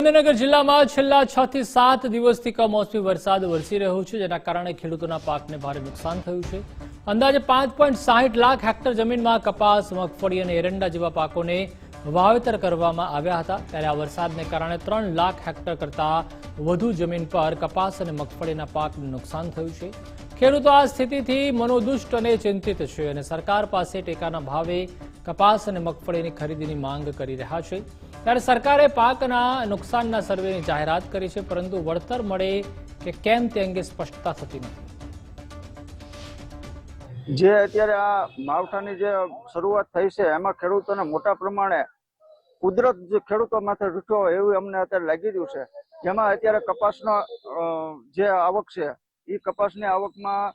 સુરેન્દ્રનગર જિલ્લામાં છેલ્લા છ થી સાત દિવસથી કમોસમી વરસાદ વરસી રહ્યો છે, જેના કારણે ખેડૂતોના પાકને ભારે નુકસાન થયું છે. અંદાજે પાંચ લાખ હેક્ટર જમીનમાં કપાસ, મગફળી અને એરંડા જેવા પાકોને વાવેતર કરવામાં આવ્યા હતા. ત્યારે આ વરસાદને કારણે ત્રણ લાખ હેક્ટર કરતા વધુ જમીન પર કપાસ અને મગફળીના પાકને નુકસાન થયું છે. ખેડૂતો આ સ્થિતિથી મનોદુષ્ટ અને ચિંતિત છે અને સરકાર પાસે ટેકાના ભાવે કપાસ અને મગફળીની ખરીદીની માંગ કરી રહ્યા છે. ત્યારે સરકારે પાકના નુકસાનના સર્વેની જાહેરાત કરી છે, પરંતુ વળતર મળે કે કેમ તે અંગે સ્પષ્ટતા થતી નથી. જે અત્યારે આ માવઠાની જે શરૂઆત થઈ છે, એમાં ખેડૂતોને મોટા પ્રમાણે કુદરત જે ખેડૂતો માથે રૂઠ્યો એવું અમને અત્યારે લાગી રહ્યું છે. જેમાં અત્યારે કપાસનો જે આવક છે એ કપાસની આવકમાં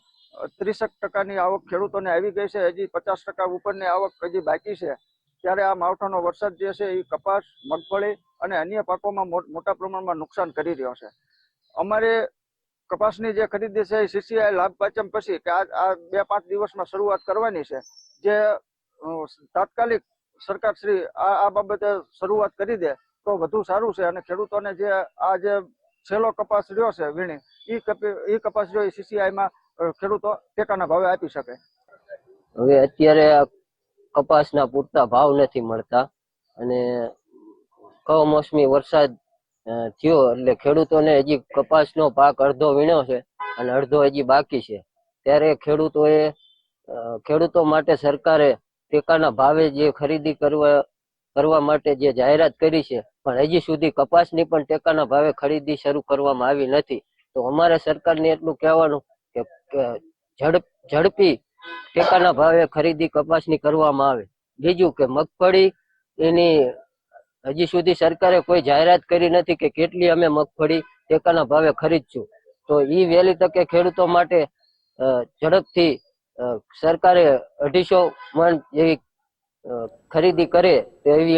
ત્રીસેક ટકાની આવક ખેડૂતોને આવી ગઈ છે. હજી પચાસ ટકા ઉપરની આવક હજી બાકી છે. ત્યારે આ માવઠાનો વરસાદ જે છે એ કપાસ, મગફળી અને અન્ય પાકોમાં મોટા પ્રમાણમાં નુકસાન કરી રહ્યો છે. અમારે કપાસની જે ખરીદી છે એ સીસીઆઈ લાભ પાચમ પછી કે આ બે પાંચ દિવસમાં શરૂઆત કરવાની છે. જે તાત્કાલિક સરકારશ્રી આ બાબતે શરૂઆત કરી દે તો વધુ સારું છે અને ખેડૂતોને જે આ જે છેલ્લો કપાસ રહ્યો છે વીણી એ એ કપાસ રહ્યો એ સીસીઆઈમાં ખેડૂતો ટેકાના ભાવે આપી શકે. હવે અત્યારે કપાસના પૂરતા ભાવ નથી મળતા અને કમોસમી વરસાદ થયો એટલે ખેડૂતોને હજી કપાસનો પાક અડધો વીણ્યો છે અને અડધો હજી બાકી છે. ત્યારે ખેડૂતોએ ખેડૂતો માટે સરકારે ટેકાના ભાવે જે ખરીદી કરવા કરવા માટે જે જાહેરાત કરી છે પણ હજી સુધી કપાસની પણ ટેકાના ભાવે ખરીદી શરૂ કરવામાં આવી નથી. તો અમારે સરકારને એટલું કહેવાનું કે ઝડપ ટેકાના ભાવે ખરીદી કપાસની કરવામાં આવે. બીજું કે મગફળી એની હજી સુધી સરકારે કોઈ જાહેરાત કરી નથી કે કેટલી અમે મગફળી ટેકાના ભાવે ખરીદશું. તો એ વહેલી તકે ખેડૂતો માટે ઝડપથી સરકારે અઢીસો મણ જેવી ખરીદી કરે તેવી